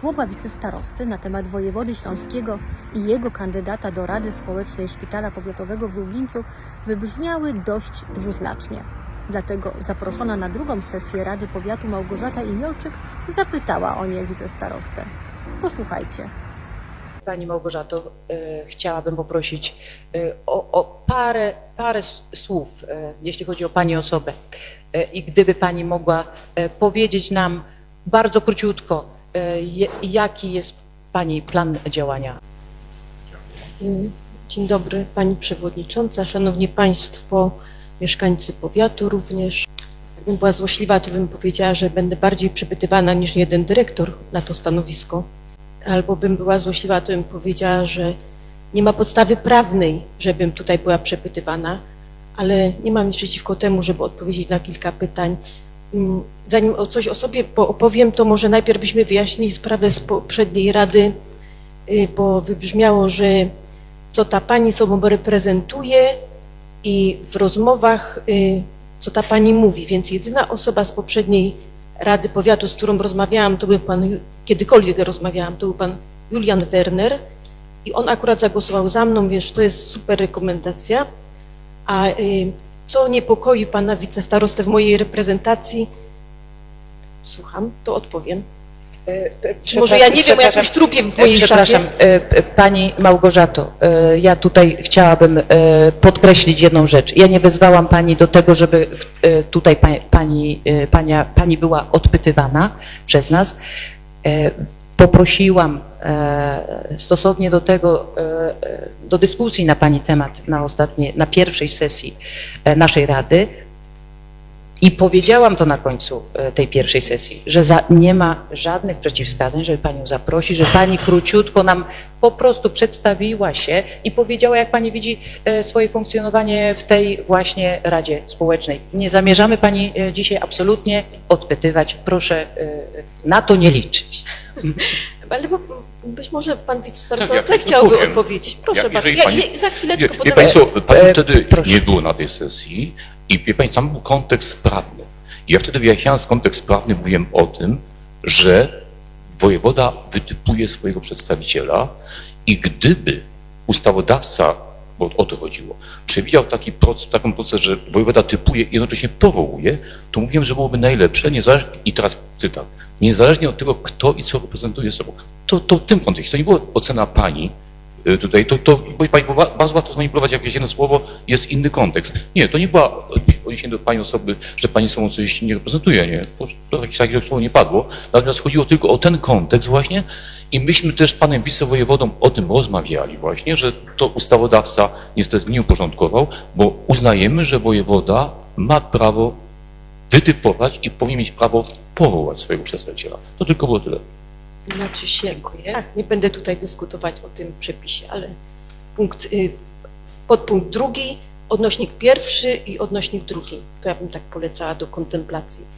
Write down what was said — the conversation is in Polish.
Słowa wicestarosty na temat wojewody śląskiego i jego kandydata do Rady Społecznej Szpitala Powiatowego w Lublińcu wybrzmiały dość dwuznacznie. Dlatego zaproszona na drugą sesję Rady Powiatu Małgorzata Imiolczyk zapytała o nie wicestarostę. Posłuchajcie. Pani Małgorzato, e, chciałabym poprosić e, o, o parę, parę słów, e, jeśli chodzi o Pani osobę. I gdyby Pani mogła powiedzieć nam bardzo króciutko, jaki jest Pani plan działania. Dzień dobry Pani Przewodnicząca, Szanowni Państwo, mieszkańcy powiatu również. Jakbym była złośliwa, to bym powiedziała, że będę bardziej przepytywana niż jeden dyrektor na to stanowisko. Albo bym była złośliwa, to bym powiedziała, że nie ma podstawy prawnej, żebym tutaj była przepytywana, ale nie mam nic przeciwko temu, żeby odpowiedzieć na kilka pytań. Mm, Zanim coś o sobie po- opowiem, to może najpierw byśmy wyjaśnili sprawę z poprzedniej rady, y, bo wybrzmiało, że co ta pani sobą reprezentuje i w rozmowach, y, co ta pani mówi. Więc jedyna osoba z poprzedniej Rady Powiatu, z którą rozmawiałam, to był pan, kiedykolwiek rozmawiałam, to był pan Julian Werner i on akurat zagłosował za mną, więc to jest super rekomendacja. A y, co niepokoi pana wicestarostę w mojej reprezentacji, słucham, to odpowiem. Czy może ja nie wiem o jakimś trupie w mojej E, Przepraszam, szafie? e, e, Pani Małgorzato, e, ja tutaj chciałabym e, podkreślić jedną rzecz. Ja nie wezwałam Pani do tego, żeby e, tutaj pa- Pani, e, pania, pani była odpytywana przez nas. Poprosiłam e, stosownie do tego, e, e, do dyskusji na Pani temat na ostatniej, na pierwszej sesji naszej Rady, i powiedziałam to na końcu tej pierwszej sesji, że za, nie ma żadnych przeciwwskazań, żeby Panią zaprosić, że Pani króciutko nam po prostu przedstawiła się i powiedziała, jak Pani widzi swoje funkcjonowanie w tej właśnie Radzie Społecznej. Nie zamierzamy Pani dzisiaj absolutnie odpytywać. Proszę na to nie liczyć. Ale bo, być może pan Tak, chce też chciałby powiem. odpowiedzieć. Proszę Ja- bardzo. Ja, pani- ja, za chwileczkę Wie, wie podam. Państwo, Pani E, wtedy proszę. nie było na tej sesji i wie Pani, tam był kontekst prawny. Ja wtedy wyjaśniając kontekst prawny mówiłem o tym, że wojewoda wytypuje swojego przedstawiciela i gdyby ustawodawca, bo o to chodziło, przewidział taki proces, taką proces, że wojewoda typuje i jednocześnie powołuje, to mówiłem, że byłoby najlepsze, niezależnie, i teraz cytat, niezależnie od tego, kto i co reprezentuje sobą. To, to w tym kontekście, to nie była ocena pani, y, tutaj, to, to bo pani była bardzo łatwo zmanipulować jakieś jedno słowo, jest inny kontekst. Nie, to nie była odniesienie do pani osoby, że pani sobą coś nie reprezentuje, nie, to jakieś takie słowo nie padło, natomiast chodziło tylko o ten kontekst właśnie i myśmy też z panem wicewojewodą o tym rozmawiali właśnie, że to ustawodawca niestety nie uporządkował, bo uznajemy, że wojewoda ma prawo wytypować i powinien mieć prawo powołać swojego przedstawiciela. To tylko było tyle. Znaczy się, Dziękuję. tak, nie będę tutaj dyskutować o tym przepisie, ale punkt, y, podpunkt drugi, odnośnik pierwszy i odnośnik drugi. To ja bym tak polecała do kontemplacji.